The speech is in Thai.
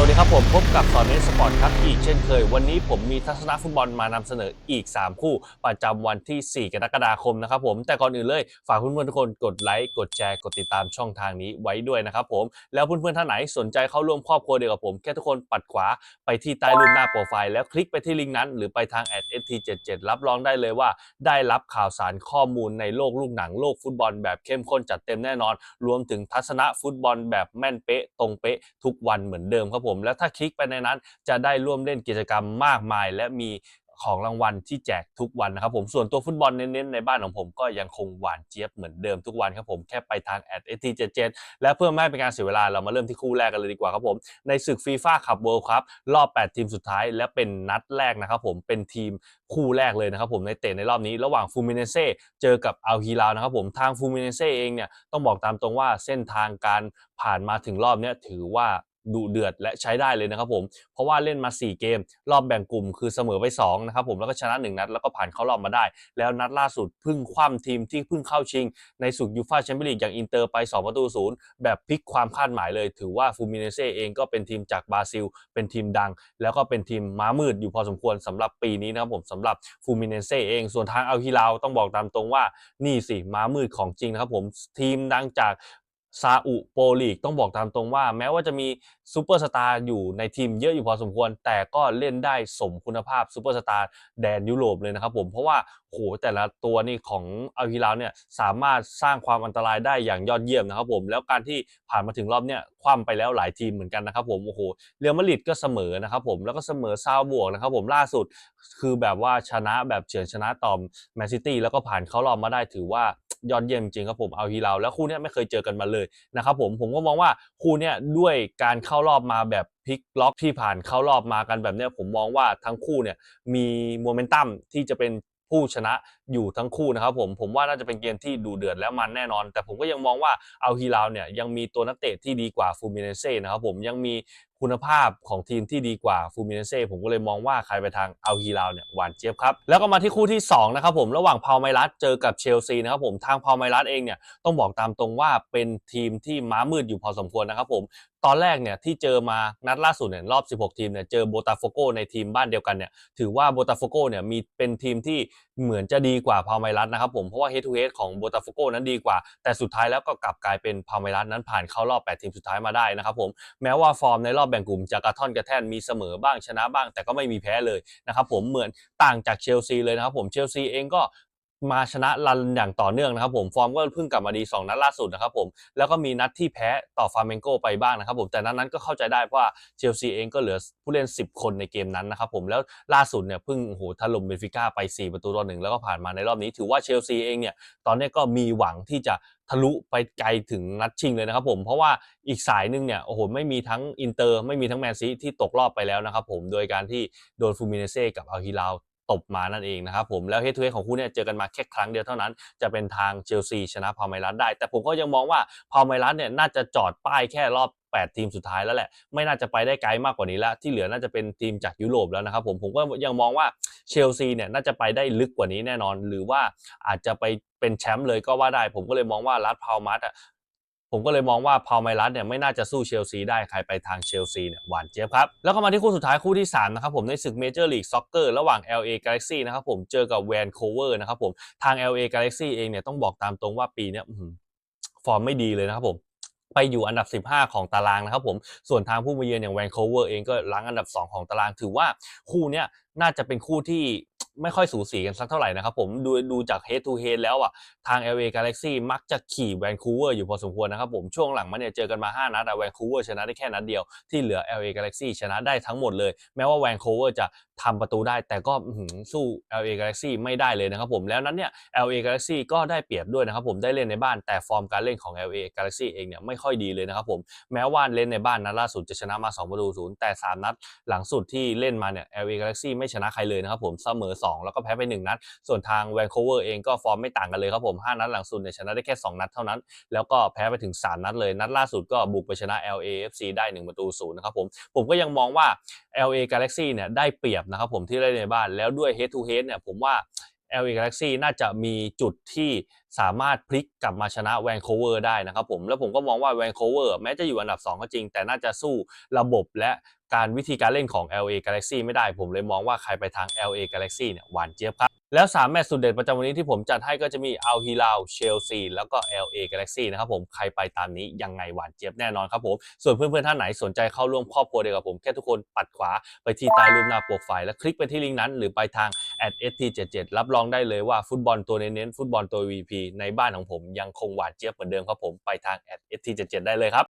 สวัสดีครับผมพบกับสอนเนสปอร์ตครับอีกเช่นเคย วันนี้ผมมีทัศนฟุตบอลมานำเสนออีก 3 คู่ประจำวันที่ 4 กรกฎาคมนะครับผมแต่ก่อนอื่นเลย ฝากเพื่อนๆทุกคนกดไลค์กดแชร์กดติดตามช่องทางนี้ไว้ด้วยนะครับผมแล้วเพื่อนๆท่านไหนสนใจเข้าร่วมครอบครัวเดียวกับผม แค่ทุกคนปัดขวาไปที่ใต้รูปหน้าโปรไฟล์แล้วคลิกไปที่ลิงก์นั้น หรือไปทาง @st77 รับรองได้เลยว่า ได้รับข่าวสารข้อมูลในโลกลูกหนังโลกฟุตบอลแบบเข้มข้นจัดเต็มแน่นอน รวมถึงทัศนะฟุตบอลแบบแม่นเป๊ะตรงเป๊ะทุกวันเหมือนเดิมครับผมแล้วถ้าคลิกไปในนั้น จะได้ร่วมเล่นกิจกรรมมากมาย และมีของรางวัลที่แจกทุกวันนะครับผมส่วนตัวฟุตบอลเน้นๆในบ้านของผมก็ยังคงหวานเจี๊ยบเหมือนเดิมทุกวันครับผมแค่ไปทาง @st77 และเพื่อไม่ให้เป็นการเสียเวลาเรามาเริ่มที่คู่แรกกันเลยดีกว่าครับผม ในศึกฟีฟ่าคัพเวิลด์ครับรอบ 8 ทีมสุดท้ายและเป็นนัดแรกนะครับผมเป็นทีมคู่แรกเลยนะครับผมในเตะในรอบนี้ระหว่างฟูมิเนเซ่เจอกับอัลฮิลาลนะครับผมทางฟูมิเนเซ่เองเนี่ยต้องบอกตามตรงว่าเส้นทางการผ่านมาถึงรอบนี้ถือว่า ดุเดือดและใช้ได้เลยนะครับผม เพราะว่าเล่นมา 4 เกม รอบแบ่งกลุ่มคือเสมอไป2นะครับผมแล้วก็ชนะ 1 นัด แล้วก็ผ่านเข้ารอบมาได้ แล้วนัดล่าสุดพิ่งคว่ำทีมที่พิ่งเข้าชิง ในสุดยูฟ่าแชมเปี้ยนลีกอย่างอินเตอร์ไป 2 ประตูศูนย์แบบพลิกความคาดหมายเลย ถือว่าฟูมิเนเซ่เองก็เป็นทีมจากบราซิล เป็นทีมดัง แล้วก็เป็นทีมม้ามืดอยู่พอสมควรสำหรับปีนี้นะครับผมสำหรับฟูมิเนเซ่เองส่วนทางอัลฮิลาต้องบอกตามตรงว่านี่สิม้ามืดของจริงนะครับผมทีมดังจาก ซาอุโปลีกต้องบอกตามตรงว่า แม้ว่าจะมีซูเปอร์สตาร์อยู่ในทีมเยอะอยู่พอสมควร แต่ก็เล่นได้สมคุณภาพซูเปอร์สตาร์แดนยุโรปเลยนะครับผมเพราะว่าโหแต่ละตัวนี่ของอัลฮิลาลเนี่ยสามารถสร้างความอันตรายได้อย่างยอดเยี่ยมนะครับผมแล้วการที่ผ่านมาถึงรอบเนี่ยคว่ำไปแล้วหลายทีมเหมือนกันนะครับผมโอ้โหเรอัลมาดริดก็เสมอนะครับผมแล้วก็เสมอซาวบวกนะครับผมล่าสุดคือแบบว่าชนะแบบเฉือนชนะต่อแมนซิตี้แล้วก็ผ่านเข้ารอบมาได้ถือว่า ยอดเยี่ยมจริงครับผมเอาฮีลาแล้วคู่นี้ไม่เคยเจอกันมาเลยนะครับผมผมก็มองว่าคู่นี้ด้วยการเข้ารอบมาแบบพลิกล็อกที่ผ่านเข้ารอบมากันแบบนี้ผมมองว่าทั้งคู่เนี่ยมีโมเมนตัมที่จะเป็นผู้ชนะอยู่ทั้งคู่นะครับผมผมว่าน่าจะเป็นเกมที่ดูเดือดและมันแน่นอน แต่ผมก็ยังมองว่าเอาฮีลาเนี่ยยังมีตัวนักเตะที่ดีกว่าฟูมิเนเซ่นะครับผมยังมี คุณภาพของทีมที่ดีกว่าฟูมิเนเซ่ผมก็เลยมองว่าใครไปทางอัลฮีราเนี่ยหวานเจี๊ยบครับ แล้วก็มาที่คู่ที่ 2 นะครับผม ระหว่างพาวไมรัสเจอกับเชลซีนะครับผมทางพาวไมรัสเองเนี่ยต้องบอกตามตรงว่าเป็นทีมที่ม้ามืดอยู่พอสมควรนะครับผมตอนแรกเนี่ยที่เจอมานัดล่าสุดเนี่ยรอบ 16 ทีมเนี่ยเจอโบตาโฟโกในทีมบ้านเดียวกันเนี่ยถือว่าโบตาโฟโกเนี่ยมีเป็นทีมที่เหมือนจะดีกว่าพาวไมรัสนะครับผมเพราะว่า head to head ของโบตาโฟโกนั้นดีกว่า แต่สุดท้ายแล้วก็กลับกลายเป็นพาวไมรัสนั้นผ่านเข้ารอบ 8 ทีมสุดท้ายมาได้นะครับผมแม้ว่าฟอร์มในรอบแบ่งกลุ่มจะกระท่อนกระแท่นมีเสมอบ้างชนะบ้าง แต่ก็ไม่มีแพ้เลยนะครับผมเหมือนต่างจากเชลซีเลยนะครับผมเชลซีเองก็ มาชนะรันอย่างต่อเนื่องนะครับผมฟอร์มก็เพิ่งกลับมาดี 2 นัดล่าสุดนะครับผมแล้วก็มีนัดที่แพ้ต่อฟาร์เมนโกไปบ้างนะครับผมแต่นั้นนั้นก็เข้าใจได้เพราะว่าเชลซีเองก็เหลือผู้เล่น 10 คนในเกมนั้นนะครับผมแล้วล่าสุดเนี่ยเพิ่งโหถล่มเบนฟิก้าไป 4 ประตูต่อหนึ่งแล้วก็ผ่านมาในรอบนี้ ถือว่าเชลซีเองเนี่ยตอนนี้ก็มีหวังที่จะทะลุไปไกลถึงนัดชิงเลยนะครับผมเพราะว่าอีกสายหนึงเนี่ยโอ้โหไม่มีทั้งอินเตอร์ไม่มีทั้งแมนซีที่ตกรอบไปแล้วนะครับผมโดยการที่โดนฟูมิเนเซ่กับอัลฮิลา ตบมานั่นเองนะครับผมแล้วเฮดทูเฮดของคู่เนี่ยเจอกันมาแค่ครั้งเดียวเท่านั้น จะเป็นทางเชลซีชนะพาไมรัสได้ แต่ผมก็ยังมองว่าพาไมรัสเนี่ยน่าจะจอดป้ายแค่รอบ8 ทีมสุดท้ายแล้วแหละ ไม่น่าจะไปได้ไกลมากกว่านี้แล้ว ที่เหลือน่าจะเป็นทีมจากยุโรปแล้วนะครับผมผมก็ยังมองว่าเชลซีเนี่ยน่าจะไปได้ลึกกว่านี้แน่นอน หรือว่าอาจจะไปเป็นแชมป์เลยก็ว่าได้ ผมก็เลยมองว่ารัสพาวมัสอะ ผมก็เลยมองว่าพาวไมรัสเนี่ยไม่น่าจะสู้เชลซีได้ใครไปทางเชลซีเนี่ยหวานเจี๊ยบครับ แล้วก็มาที่คู่สุดท้ายคู่ที่ 3 นะครับผมในศึกเมเจอร์ลีกซ็อกเกอร์ระหว่าง LA Galaxy นะครับผมเจอกับแวนโคเวอร์นะครับผมทาง LA Galaxy เองเนี่ยต้องบอกตามตรงว่าปีนี้ฟอร์มไม่ดีเลยนะครับผมไปอยู่อันดับ 15 ของตารางนะครับผม ส่วนทางผู้มาเยือนอย่างแวนโคเวอร์เองก็ล้างอันดับ 2 ของตาราง ถือว่าคู่เนี้ยน่าจะเป็นคู่ที่ ไม่ค่อยสูสีกันสักเท่าไหร่นะครับผมดูดูจาก head to head แล้วอะทาง LA Galaxy มักจะขี่แวนคูเวอร์อยู่พอสมควรนะครับผมช่วงหลังมาเนี่ยเจอกันมา 5 นัดแต่แวนคูเวอร์ชนะได้แค่นัดเดียวที่เหลือ LA Galaxy ชนะได้ทั้งหมดเลย แม้ว่าแวนคูเวอร์จะ ทำประตูได้ แต่ก็สู้ LA Galaxy ไม่ได้เลยนะครับผมแล้วนั้นเนี่ย LA Galaxy ก็ได้เปรียบด้วยนะครับผมได้เล่นในบ้านแต่ฟอร์มการเล่นของ LA Galaxy เองเนี่ยไม่ค่อยดีเลยนะครับผมแม้ว่าเล่นในบ้านนัดล่าสุดจะชนะมา2ประตูศูนย์แต่ 3 นัดหลังสุดที่เล่นมาเนี่ย LA Galaxy ไม่ชนะใครเลยนะครับผมเสมอ 2 แล้วก็แพ้ไป 1 นัด ส่วนทางแวนคูเวอร์เองก็ฟอร์มไม่ต่างกันเลยครับผม 5 นัดหลังสุดเนี่ยชนะได้แค่ 2 นัดเท่านั้น แล้วก็แพ้ไปถึง 3 นัดเลย นัดล่าสุดก็บุกไปชนะ LAFC ได้ 1 ประตูศูนย์นะครับผมผมก็ยังมองว่า LA Galaxy เนี่ยได้เปรียบนะครับผมที่เล่นในบ้านแล้วด้วย head to head เนี่ยผมว่า LA Galaxy น่าจะมีจุดที่สามารถพลิกกลับมาชนะแวนโคเวอร์ได้นะครับผมแล้วผมก็มองว่าแวนโคเวอร์แม้จะอยู่อันดับ 2 ก็จริง แต่น่าจะสู้ระบบและการวิธีการเล่นของ LA Galaxy ไม่ได้ ผมเลยมองว่าใครไปทาง LA Galaxy เนี่ยหวานเจี๊ยบครับ แล้ว 3 แมตช์สุดเด็ดประจำวันนี้ที่ผมจัดให้ก็จะมีอัลฮิลาลเชลซีแล้วก็ LA Galaxy นะครับผมใครไปตามนี้ยังไงหวานเจี๊ยบแน่นอนครับผม ส่วนเพื่อนๆท่านไหนสนใจเข้าร่วมครอบครัวเดียวกับผม แค่ทุกคนปัดขวาไปที่ใต้รูปหน้าโปรไฟล์แล้วคลิกไปที่ลิงก์นั้น หรือไปทาง @st77 รับรองได้เลยว่าฟุตบอลตัวเน้นๆฟุตบอลตัว VP ในบ้านของผมยังคงหวานเจี๊ยบเหมือนเดิมครับผมไปทาง @st77 ได้เลยครับ